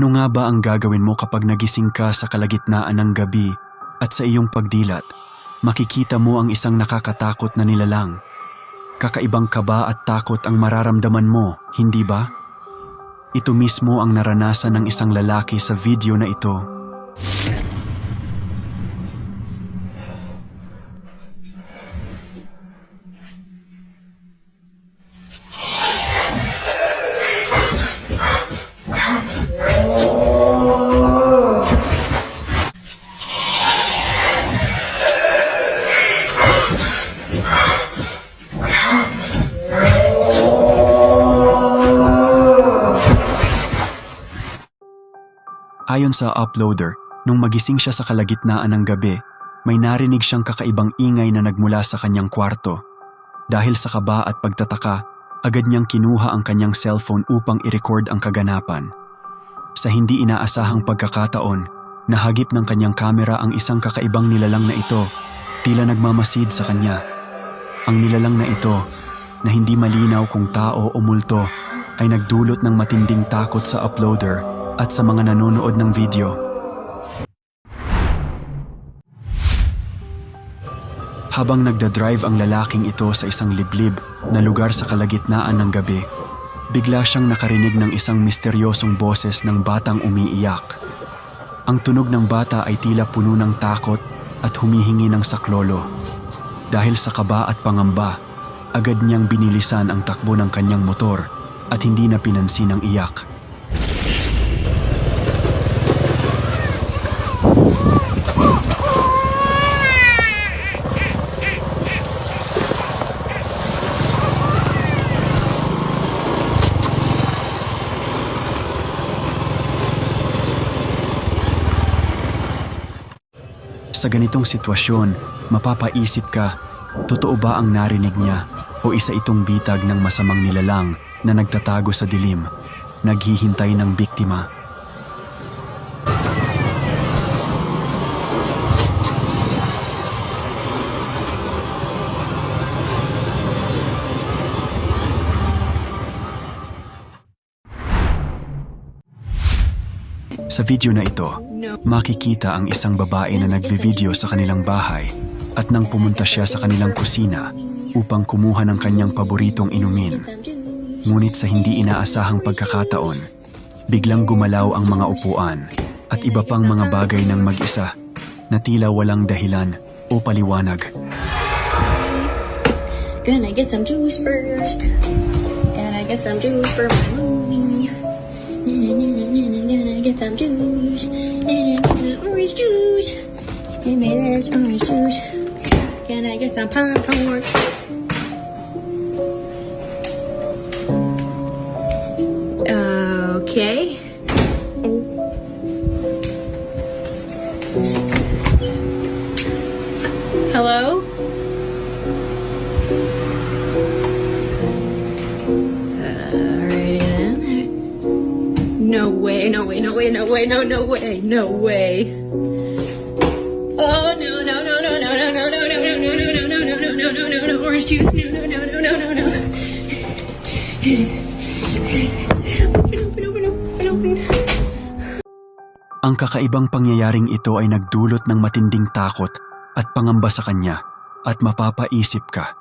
Ano nga ba ang gagawin mo kapag nagising ka sa kalagitnaan ng gabi at sa iyong pagdilat, makikita mo ang isang nakakatakot na nilalang? Kakaibang kaba at takot ang mararamdaman mo, hindi ba? Ito mismo ang naranasan ng isang lalaki sa video na ito. Ayon sa uploader, nung magising siya sa kalagitnaan ng gabi, may narinig siyang kakaibang ingay na nagmula sa kanyang kwarto. Dahil sa kaba at pagtataka, agad niyang kinuha ang kanyang cellphone upang i-record ang kaganapan. Sa hindi inaasahang pagkakataon, nahagip ng kanyang kamera ang isang kakaibang nilalang na ito, tila nagmamasid sa kanya. Ang nilalang na ito, na hindi malinaw kung tao o multo, ay nagdulot ng matinding takot sa uploader at sa mga nanonood ng video. Habang nagdadrive ang lalaking ito sa isang liblib na lugar sa kalagitnaan ng gabi, bigla siyang nakarinig ng isang misteryosong boses ng batang umiiyak. Ang tunog ng bata ay tila puno ng takot at humihingi ng saklolo. Dahil sa kaba at pangamba, agad niyang binilisan ang takbo ng kanyang motor at hindi na pinansin ang iyak. Sa ganitong sitwasyon, mapapaisip ka, totoo ba ang narinig niya o isa itong bitag ng masamang nilalang na nagtatago sa dilim, naghihintay ng biktima. Sa video na ito, makikita ang isang babae na nagvi-video sa kanilang bahay at nang pumunta siya sa kanilang kusina upang kumuha ng kanyang paboritong inumin. Ngunit sa hindi inaasahang pagkakataon, biglang gumalaw ang mga upuan at iba pang mga bagay ng mag-isa na tila walang dahilan o paliwanag. Gonna get some juice first. Gonna get some juice for my movie. Gonna get some juice. Orange juice. Give me this orange juice. Gonna get some popcorn. Way, no no, way, no way. Oh no, no, no, no, no, no, no, no, no, no, no, no, no, no, no, no, no, no, no, orange juice, no, no, no, no, no, no, no. Ang kakaibang pangyayaring ito ay nagdulot ng matinding takot at pangamba sa kanya at mapapaisip ka,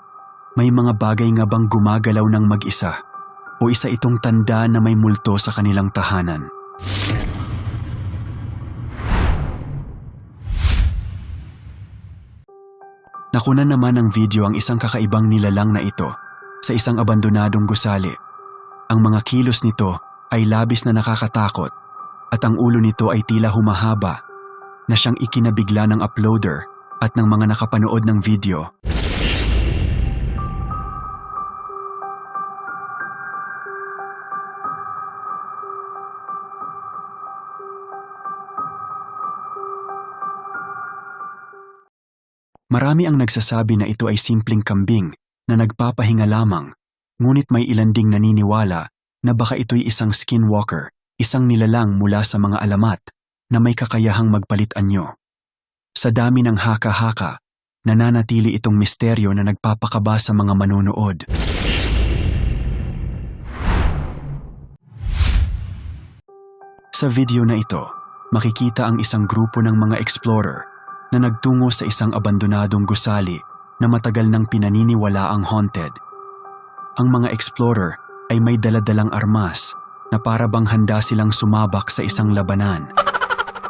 may mga bagay nga bang gumagalaw ng mag-isa o isa itong tanda na may multo sa kanilang tahanan. Nakunan naman ng video ang isang kakaibang nilalang na ito sa isang abandonadong gusali. Ang mga kilos nito ay labis na nakakatakot at ang ulo nito ay tila humahaba na siyang ikinabigla ng uploader at ng mga nakapanood ng video. Marami ang nagsasabi na ito ay simpleng kambing na nagpapahinga lamang, ngunit may ilan ding naniniwala na baka ito'y isang skinwalker, isang nilalang mula sa mga alamat na may kakayahang magpalit anyo. Sa dami ng haka-haka, nananatili itong misteryo na nagpapakaba sa mga manonood. Sa video na ito, makikita ang isang grupo ng mga explorer na nagtungo sa isang abandonadong gusali na matagal nang pinaniniwala ang haunted. Ang mga explorer ay may daladalang armas na para bang handa silang sumabak sa isang labanan.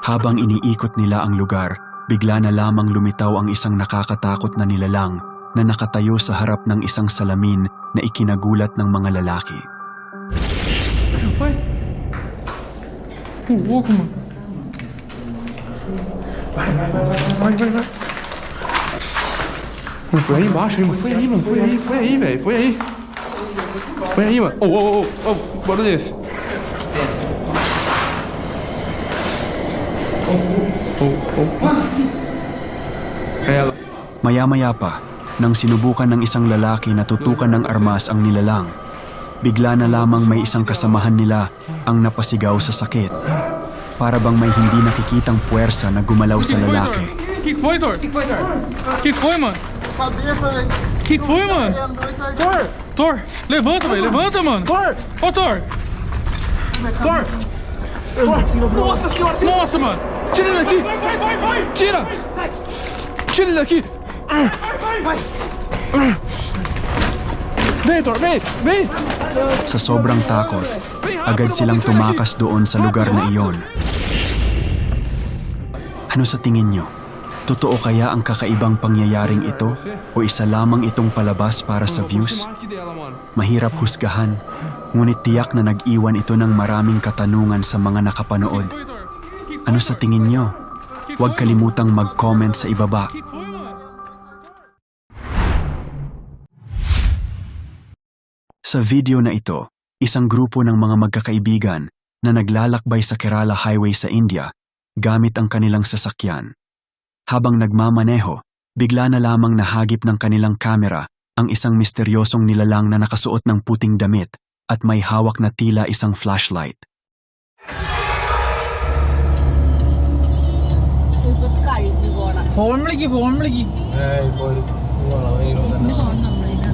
Habang iniikot nila ang lugar, bigla na lamang lumitaw ang isang nakakatakot na nilalang na nakatayo sa harap ng isang salamin na ikinagulat ng mga lalaki. Ano ba? Ay, vai, vai, vai, vai. Mano, põe aí embaixo, aí, mano. Põe aí, mano. Põe aí, põe aí, velho. Põe aí. Põe aí, mano. Ô, ô, ô, ô, barulho é? Oh, oh, oh. Ela. Maya-maya pa, nang sinubukan ng isang lalaki na tutukan ng armas ang nilalang, bigla na lamang may isang kasamahan nila ang napasigaw sa sakit. Para bang may hindi nakikitang puwersa na gumalaw sa lalaki. que foi, mano? Cabeça, velho. que foi, mano? Thor! Thor, levanta, velho, levanta, mano. Thor! Ô, Thor! Thor! Nossa senhora! Nossa, mano! Tira ele daqui! Tira! Tira ele daqui! Vem, Thor, vem! Vem! Sa sobrang takot, agad silang tumakas doon sa lugar na iyon. Ano sa tingin nyo? Totoo kaya ang kakaibang pangyayaring ito o isa lamang itong palabas para sa views? Mahirap husgahan, ngunit tiyak na nag-iwan ito ng maraming katanungan sa mga nakapanood. Ano sa tingin nyo? Huwag kalimutang mag-comment sa ibaba. Sa video na ito, isang grupo ng mga magkakaibigan na naglalakbay sa Kerala Highway sa India gamit ang kanilang sasakyan. Habang nagmamaneho, bigla na lamang nahagip ng kanilang kamera ang isang misteryosong nilalang na nakasuot ng puting damit at may hawak na tila isang flashlight. ഇപ്പൊ കഴിഞ്ഞു പോണം ഫോൺ വിളിക്ക് phone വിളിക്ക് എന്റെ phone complaint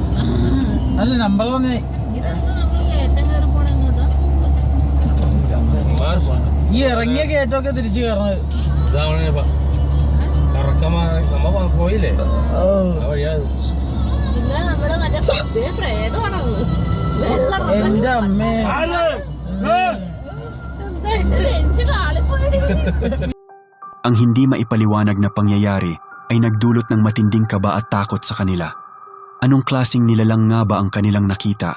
അല്ല നമ്പർ വന്നേ ഈ ഇറങ്ങിയ കയറ്റമൊക്കെ തിരിച്ചു കയറണത് പോയില്ലേ പിന്നെ നമ്മള് മറ്റേ ദേ പ്രേതമാണത് വെള്ളം എന്റെ അമ്മേ എന്താ നെഞ്ച് കാളിപ്പോയി Ang hindi maipaliwanag na pangyayari ay nagdulot ng matinding kaba at takot sa kanila. Anong klasing nilalang nga ba ang kanilang nakita?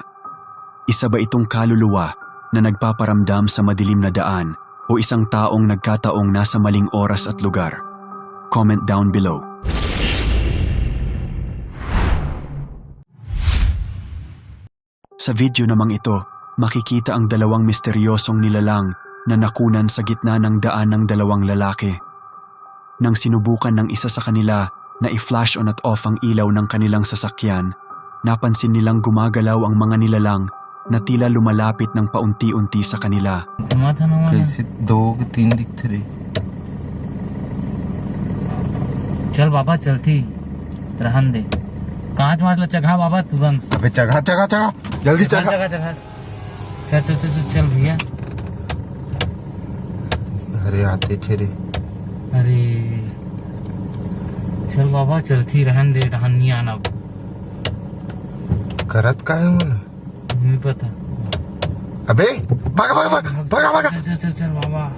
Isa ba itong kaluluwa na nagpaparamdam sa madilim na daan o isang taong nagkataong nasa maling oras at lugar? Comment down below. Sa video namang ito, makikita ang dalawang misteryosong nilalang na nakunan sa gitna ng daan ng dalawang lalaki. Nang sinubukan ng isa sa kanila na i-flash on at off ang ilaw ng kanilang sasakyan, napansin nilang gumagalaw ang mga nilalang na tila lumalapit ng paunti-unti sa kanila. कैसे दो के तीन दिखते रहे चल बाबा चलती रहन दे कांच मार लो चघा बाबा तुरंत अबे चढ़ा चढ़ा चढ़ा जल्दी चल चढ़ा चल चल चल चल चल चल भैया अरे आते छेरे अरे चल बाबा चलती रहन दे रहन नहीं आना अब करत काय म्हण नहीं Lumipat ah. Abe? Baga, baga, baga! Baga, baga! Sir, sir, sir, mama.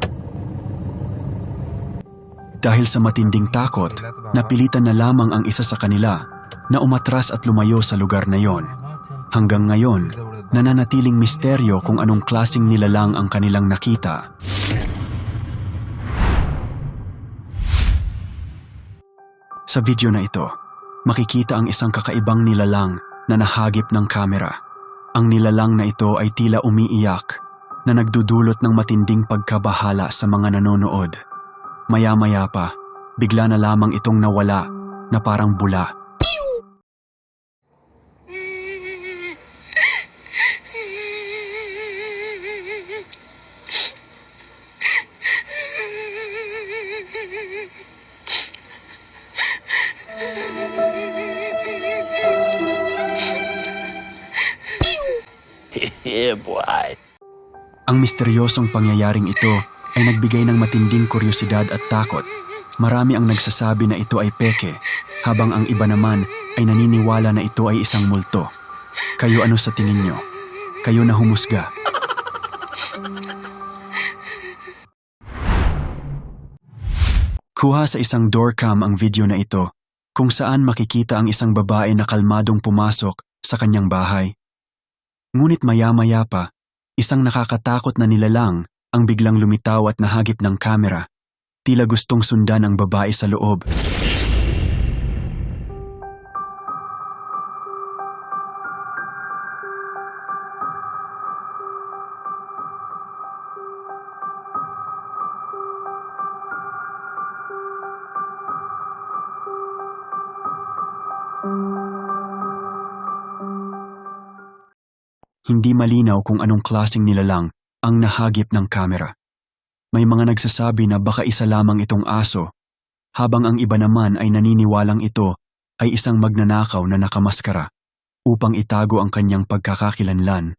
Dahil sa matinding takot, napilitan na lamang ang isa sa kanila na umatras at lumayo sa lugar na yon. Hanggang ngayon, nananatiling misteryo kung anong klasing nilalang ang kanilang nakita. Sa video na ito, makikita ang isang kakaibang nilalang na nahagip ng kamera. Ang nilalang na ito ay tila umiiyak na nagdudulot ng matinding pagkabahala sa mga nanonood. Maya-maya pa, bigla na lamang itong nawala na parang bula Ang misteryosong pangyayaring ito ay nagbigay ng matinding kuryosidad at takot. Marami ang nagsasabi na ito ay peke, habang ang iba naman ay naniniwala na ito ay isang multo. Kayo ano sa tingin nyo? Kayo na humusga. Kuha sa isang doorcam ang video na ito, kung saan makikita ang isang babae na kalmadong pumasok sa kanyang bahay. Ngunit maya-maya pa, isang nakakatakot na nilalang ang biglang lumitaw at nahagip ng kamera. Tila gustong sundan ang babae sa loob. Hindi malinaw kung anong klaseng nilalang ang nahagip ng kamera. May mga nagsasabi na baka isa lamang itong aso, habang ang iba naman ay naniniwalang ito ay isang magnanakaw na nakamaskara upang itago ang kanyang pagkakakilanlan.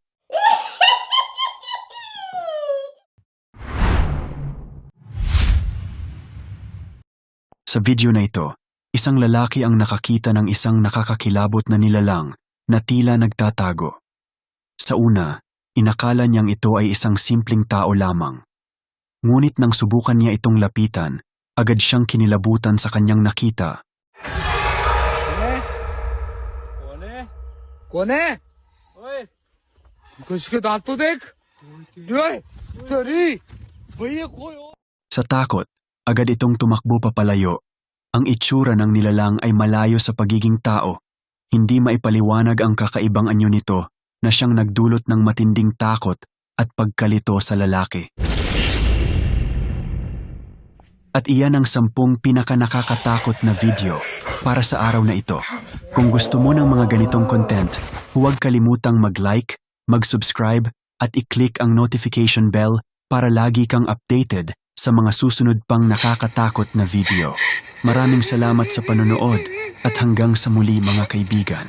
Sa video na ito, isang lalaki ang nakakita ng isang nakakakilabot na nilalang na tila nagtatago. Sa una, inakala niyang ito ay isang simpleng tao lamang. Ngunit nang subukan niya itong lapitan, agad siyang kinilabutan sa kanyang nakita. Kone? Kone? Kone? Oy! Kasi dato dek! Dari! Sa takot, agad itong tumakbo papalayo. Ang itsura ng nilalang ay malayo sa pagiging tao. Hindi maipaliwanag ang kakaibang anyo nito na siyang nagdulot ng matinding takot at pagkalito sa lalaki. At iyan ang sampung pinakanakakatakot na video para sa araw na ito. Kung gusto mo ng mga ganitong content, huwag kalimutang mag-like, mag-subscribe at i-click ang notification bell para lagi kang updated sa mga susunod pang nakakatakot na video. Maraming salamat sa panonood at hanggang sa muli mga kaibigan.